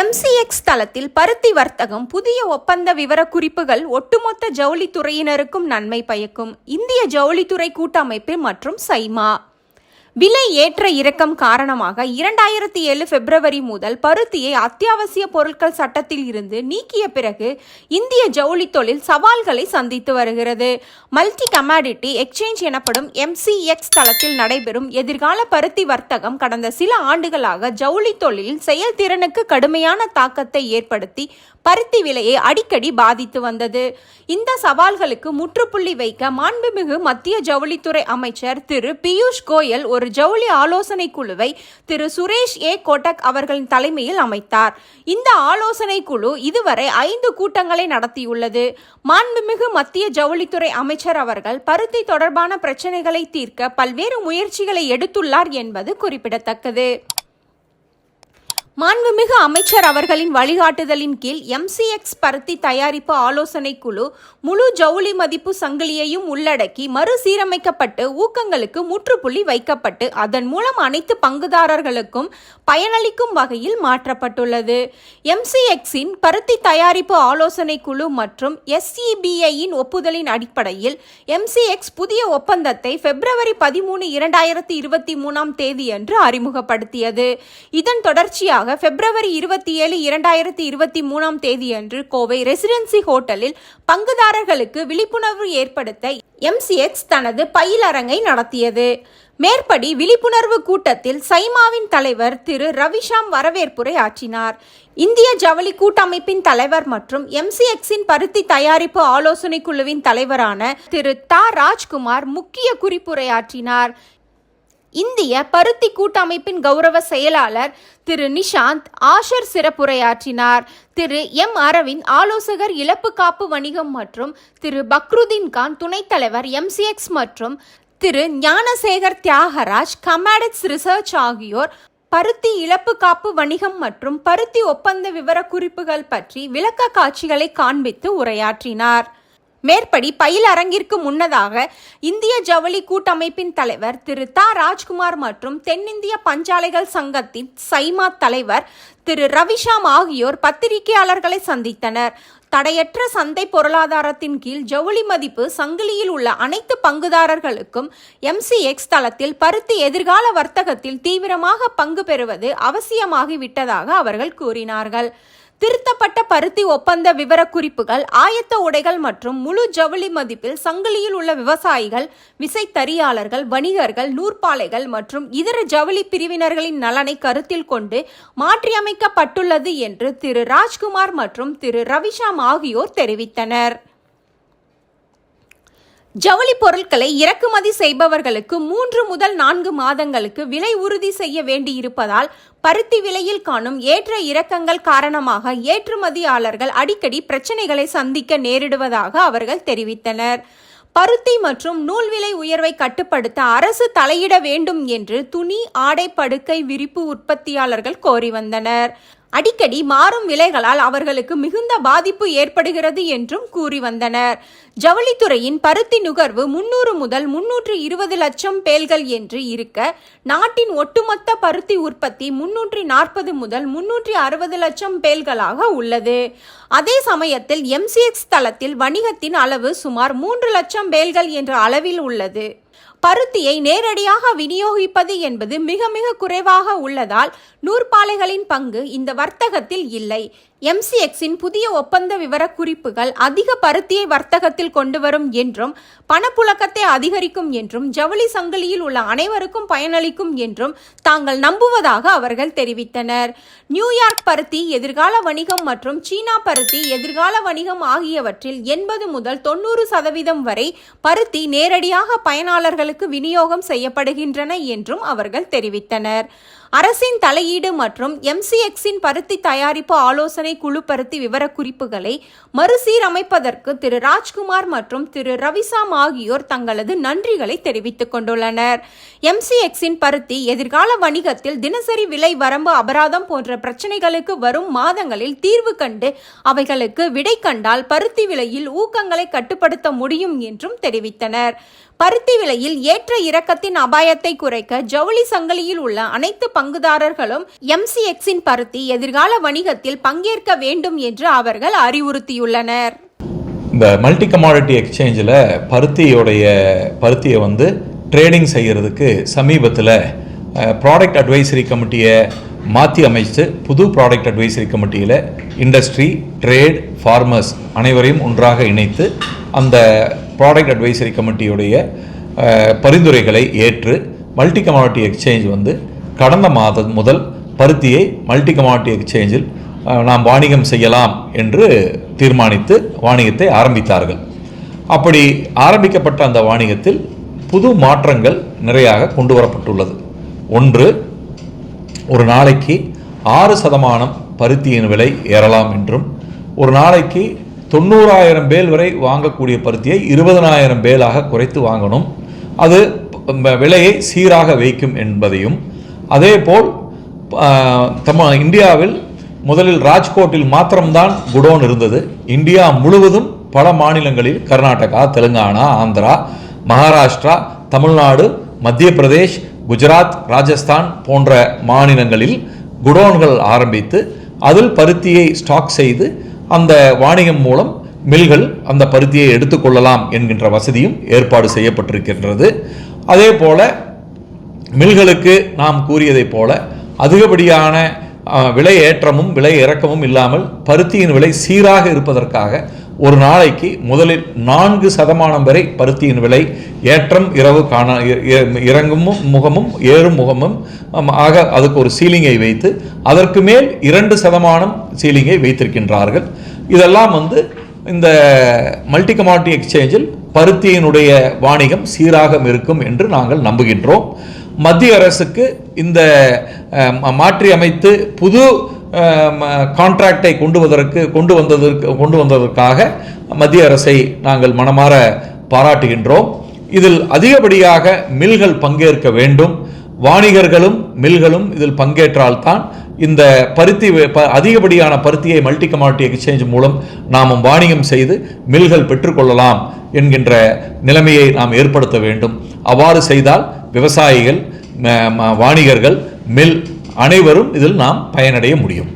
MCX தளத்தில் பருத்தி வர்த்தகம் புதிய ஒப்பந்த விவரக்குறிப்புகள் ஒட்டுமொத்த ஜவுளித்துறையினருக்கும் நன்மை பயக்கும். இந்திய ஜவுளித்துறை கூட்டமைப்பு மற்றும் சைமா. விலை ஏற்ற இறக்கம் காரணமாக இரண்டாயிரத்தி ஏழு பிப்ரவரி முதல் பருத்தியை அத்தியாவசிய பொருட்கள் சட்டத்தில் இருந்து நீக்கிய பிறகு இந்திய ஜவுளி தொழில் சவால்களை சந்தித்து வருகிறது. மல்டி கமாடிட்டி எக்ஸ்சேஞ்ச் எனப்படும் எம்சிஎக்ஸ் தளத்தில் நடைபெறும் எதிர்கால பருத்தி வர்த்தகம் கடந்த சில ஆண்டுகளாக ஜவுளி தொழிலின் செயல்திறனுக்கு கடுமையான தாக்கத்தை ஏற்படுத்தி பருத்தி விலையை அடிக்கடி பாதித்து வந்தது. இந்த சவால்களுக்கு முற்றுப்புள்ளி வைக்க மாண்புமிகு மத்திய ஜவுளித்துறை அமைச்சர் திரு பியூஷ் கோயல் ஒரு ஜவுளி ஆலோசனை குழுவை திரு சுரேஷ் ஏ. கோட்டக் அவர்களின் தலைமையில் அமைத்தார். இந்த ஆலோசனை குழு இதுவரை ஐந்து கூட்டங்களை நடத்தியுள்ளது. மாண்புமிகு மத்திய ஜவுளித்துறை அமைச்சர் அவர்கள் பருத்தி தொடர்பான பிரச்சனைகளை தீர்க்க பல்வேறு முயற்சிகளை எடுத்துள்ளார் என்பது குறிப்பிடத்தக்கது. மாண்புமிகு அமைச்சர் அவர்களின் வழிகாட்டுதலின் கீழ் எம்சிஎக்ஸ் பருத்தி தயாரிப்பு ஆலோசனை குழு முழு ஜவுளி மதிப்பு சங்கிலியையும் உள்ளடக்கி மறுசீரமைக்கப்பட்டு ஊக்கங்களுக்கு முற்றுப்புள்ளி வைக்கப்பட்டு அதன் மூலம் அனைத்து பங்குதாரர்களுக்கும் பயனளிக்கும் வகையில் மாற்றப்பட்டுள்ளது. எம்சிஎக்ஸின் பருத்தி தயாரிப்பு ஆலோசனை குழு மற்றும் எஸ்இபிஐயின் ஒப்புதலின் அடிப்படையில் எம்சிஎக்ஸ் புதிய ஒப்பந்தத்தை பிப்ரவரி பதிமூணு இரண்டாயிரத்தி இருபத்தி மூணாம் தேதியன்று அறிமுகப்படுத்தியது. இதன் தொடர்ச்சியாக பிப்ரவரி இருபத்தி ஏழு இரண்டாயிரத்தி இருபத்தி மூணாம் தேதியன்று கோவை ரெசிடென்சி ஹோட்டலில் பங்குதாரர்களுக்கு விழிப்புணர்வு ஏற்படுத்த எம்சிஎக்ஸ் தனது பயிலரங்கை நடத்தியது. மேற்படி விழிப்புணர்வு கூட்டத்தில் சைமாவின் தலைவர் திரு ரவிஷாம் வரவேற்புரை ஆற்றினார். இந்திய ஜவுளி கூட்டமைப்பின் தலைவர் மற்றும் எம்சிஎக்ஸின் பருத்தி தயாரிப்பு ஆலோசனை குழுவின் தலைவரான திரு தா. ராஜ்குமார் முக்கிய குறிப்புரையாற்றினார். இந்திய பருத்தி கூட்டமைப்பின் கௌரவ செயலாளர் திரு நிஷாந்த் ஆஷர் சிறப்புரையாற்றினார். திரு எம் அரவிந்த் ஆலோசகர் இழப்பு காப்பு வணிகம் மற்றும் திரு பக்ருதீன் கான் துணைத் தலைவர் எம்சிஎக்ஸ் மற்றும் திரு ஞானசேகர் தியாகராஜ் கமாடிக்ஸ் ரிசர்ச் ஆகியோர் பருத்தி இழப்பு காப்பு வணிகம் மற்றும் பருத்தி ஒப்பந்த விவரக்குறிப்புகள் பற்றி விளக்க காட்சிகளை காண்பித்து உரையாற்றினார். மேற்படி பயில் அரங்கிற்கு முன்னதாக இந்திய ஜவுளி கூட்டமைப்பின் தலைவர் திரு தா. ராஜ்குமார் மற்றும் தென்னிந்திய பஞ்சாலைகள் சங்கத்தின் சைமா தலைவர் திரு ரவிஷாம் ஆகியோர் பத்திரிகையாளர்களை சந்தித்தனர். தடையற்ற சந்தை பொருளாதாரத்தின் கீழ் ஜவுளி மதிப்பு சங்கிலியில் உள்ள அனைத்து பங்குதாரர்களுக்கும் எம்சிஎக்ஸ் தளத்தில் பருத்தி எதிர்கால வர்த்தகத்தில் தீவிரமாக பங்கு பெறுவது அவசியமாகிவிட்டதாக அவர்கள் கூறினார்கள். திருத்தப்பட்ட பருத்தி ஒப்பந்த விவரக்குறிப்புகள் ஆயத்த உடைகள் மற்றும் முழு ஜவுளி மதிப்பில் சங்கிலியில் உள்ள விவசாயிகள் விசைத்தறியாளர்கள் வணிகர்கள் நூற்பாலைகள் மற்றும் இதர ஜவுளி பிரிவினர்களின் நலனை கருத்தில் கொண்டு மாற்றியமைக்கப்பட்டுள்ளது என்று திரு ராஜ்குமார் மற்றும் திரு ரவிஷாம் ஆகியோர் தெரிவித்தனர். ஜவுளி பொருட்களை இறக்குமதி செய்பவர்களுக்கு மூன்று முதல் நான்கு மாதங்களுக்கு விலை உறுதி செய்ய வேண்டியிருப்பதால் பருத்தி விலையில் காணும் ஏற்ற இறக்கங்கள் காரணமாக ஏற்றுமதியாளர்கள் அடிக்கடி பிரச்சனைகளை சந்திக்க நேரிடுவதாக அவர்கள் தெரிவித்தனர். பருத்தி மற்றும் நூல் விலை உயர்வை கட்டுப்படுத்த அரசு தலையிட வேண்டும் என்று துணி ஆடை படுக்கை விரிப்பு உற்பத்தியாளர்கள் கோரி வந்தனர். அடிக்கடி மாறும் விலைகளால் அவர்களுக்கு மிகுந்த பாதிப்பு ஏற்படுகிறது என்றும் கூறி வந்தனர். ஜவுளித்துறையின் பருத்தி நுகர்வு முன்னூறு முதல் முன்னூற்று இருபது லட்சம் பேல்கள் என்று இருக்க நாட்டின் ஒட்டுமொத்த பருத்தி உற்பத்தி முன்னூற்றி நாற்பது முதல் முன்னூற்றி அறுபது லட்சம் பேல்களாக உள்ளது. அதே சமயத்தில் எம்சிஎக்ஸ் தளத்தில் வணிகத்தின் அளவு சுமார் மூன்று லட்சம் பேல்கள் என்ற அளவில் உள்ளது. பருத்தியை நேரடியாக விநியோகிப்பது என்பது மிக மிக குறைவாக உள்ளதால் நூற்பாலைகளின் பங்கு இந்த வர்த்தகத்தில் இல்லை. எம்சிஎக்ஸின் புதிய ஒப்பந்த விவரக்குறிப்புகள் அதிக பருத்தியை வர்த்தகத்தில் கொண்டு வரும் என்றும் பணப்புழக்கத்தை அதிகரிக்கும் என்றும் ஜவுளி சங்கிலியில் உள்ள அனைவருக்கும் பயனளிக்கும் என்றும் தாங்கள் நம்புவதாக அவர்கள் தெரிவித்தனர். நியூயார்க் பருத்தி எதிர்கால வணிகம் மற்றும் சீனா பருத்தி எதிர்கால வணிகம் ஆகியவற்றில் எண்பது முதல் தொண்ணூறு சதவீதம் வரை பருத்தி நேரடியாக பயனாளர்களுக்கு விநியோகம் செய்யப்படுகின்றன என்றும் அவர்கள் தெரிவித்தனர். அரசின் தலையீடு மற்றும் எம்சிஎக்ஸின் பருத்தி தயாரிப்பு ஆலோசனை குழு பருத்தி விவரக்குறிப்புகளை மறுசீரமைப்பதற்கு திரு ராஜ்குமார் மற்றும் திரு ரவிசாம் ஆகியோர் தங்களது நன்றிகளை தெரிவித்துக் கொண்டுள்ளனர். எம்சிஎக்ஸின் பருத்தி எதிர்கால வணிகத்தில் தினசரி விலை வரம்பு அபராதம் போன்ற பிரச்சனைகளுக்கு வரும் மாதங்களில் தீர்வு கண்டு அவைகளுக்கு விடை கண்டால் பருத்தி விலையில் ஊக்கங்களை கட்டுப்படுத்த முடியும் என்றும் தெரிவித்தனர். பருத்தி விலையில் ஏற்ற இறக்கத்தின் அபாயத்தை குறைக்க ஜவுளி சங்கிலியில் உள்ள அனைத்து பங்குதாரர்களும் எம்சிஎக்ஸின் பருத்தி எதிர்கால வணிகத்தில் பங்கேற்க வேண்டும் என்று அவர்கள் அறிவுறுத்தியுள்ளனர். இந்த மல்டி கமாடிட்டி எக்ஸ்சேஞ்சில் பருத்தியோடைய பருத்தியை வந்து ட்ரேடிங் செய்கிறதுக்கு சமீபத்தில் ப்ராடக்ட் அட்வைசரி கமிட்டியை மாற்றி அமைச்சு புது ப்ராடக்ட் அட்வைசரி கமிட்டியில் இண்டஸ்ட்ரி ட்ரேட் ஃபார்மர்ஸ் அனைவரையும் ஒன்றாக இணைத்து அந்த ப்ராடக்ட் அட்வைசரி கமிட்டியுடைய பரிந்துரைகளை ஏற்று மல்டி கமாடிட்டி எக்ஸ்சேஞ்ச் வந்து கடந்த மாதம் முதல் பருத்தியை மல்டி கமாடிட்டி எக்ஸ்சேஞ்சில் நாம் வாணிகம் செய்யலாம் என்று தீர்மானித்து வாணிகத்தை ஆரம்பித்தார்கள். அப்படி ஆரம்பிக்கப்பட்ட அந்த வாணிகத்தில் புது மாற்றங்கள் நிறையாக கொண்டு வரப்பட்டுள்ளது. ஒன்று ஒரு நாளைக்கு ஆறு சதமானம் பருத்தியின் விலை ஏறலாம் என்றும் ஒரு நாளைக்கு தொண்ணூறாயிரம் பேல் வரை வாங்கக்கூடிய பருத்தியை இருபதனாயிரம் பேலாக குறைத்து வாங்கணும். அது விலையை சீராக வைக்கும் என்பதையும். அதேபோல் போல் தம இந்தியாவில் முதலில் ராஜ்கோட்டில் மாத்திரம்தான் குடோன் இருந்தது. இந்தியா முழுவதும் பல மாநிலங்களில் கர்நாடகா தெலுங்கானா ஆந்திரா மகாராஷ்டிரா தமிழ்நாடு மத்திய பிரதேஷ் குஜராத் ராஜஸ்தான் போன்ற மாநிலங்களில் குடோன்கள் ஆரம்பித்து அதில் பருத்தியை ஸ்டாக் செய்து அந்த வாணிகம் மூலம் மில்கள் அந்த பருத்தியை எடுத்துக்கொள்ளலாம் என்கின்ற வசதியும் ஏற்பாடு செய்யப்பட்டிருக்கின்றது. அதே போல மில்களுக்கு நாம் கூறியதைப் போல அதிகப்படியான விலை ஏற்றமும் விலை இறக்கமும் இல்லாமல் பருத்தியின் விலை சீராக இருப்பதற்காக ஒரு நாளைக்கு முதலில் நான்கு சதமானம் வரை பருத்தியின் விலை ஏற்றம் இரவு காண இ- இறங்கும் முகமும் ஏறும் முகமும் ஆக அதுக்கு ஒரு சீலிங்கை வைத்து அதற்கு மேல் இரண்டு சதமானம் சீலிங்கை வைத்திருக்கின்றார்கள். இதெல்லாம் வந்து இந்த மல்டி கமாடிட்டி எக்ஸ்சேஞ்சில் பருத்தியினுடைய வாணிகம் சீராக இருக்கும் என்று நாங்கள் நம்புகின்றோம். மத்திய அரசுக்கு இந்த மாற்றி அமைத்து புது கான்ட்ராக்டை கொண்டு வதற்கு கொண்டு வந்ததற்கு கொண்டு வந்ததற்காக மத்திய அரசை நாங்கள் மனமாற பாராட்டுகின்றோம். இதில் அதிகப்படியாக மில்கள் பங்கேற்க வேண்டும். வாணிகர்களும் மில்களும் இதில் பங்கேற்றால்தான் இந்த பருத்தி ப- அதிகப்படியான பருத்தியை மல்டி கமாடிட்டி எக்ஸ்சேஞ்ச் மூலம் நாம் வாணிகம் செய்து மில்கள் பெற்றுக்கொள்ளலாம் என்கின்ற நிலைமையை நாம் ஏற்படுத்த வேண்டும். அவ்வாறு செய்தால் விவசாயிகள் வாணிகர்கள் மில் அனைவரும் இதில் நாம் பயனடைய முடியும்.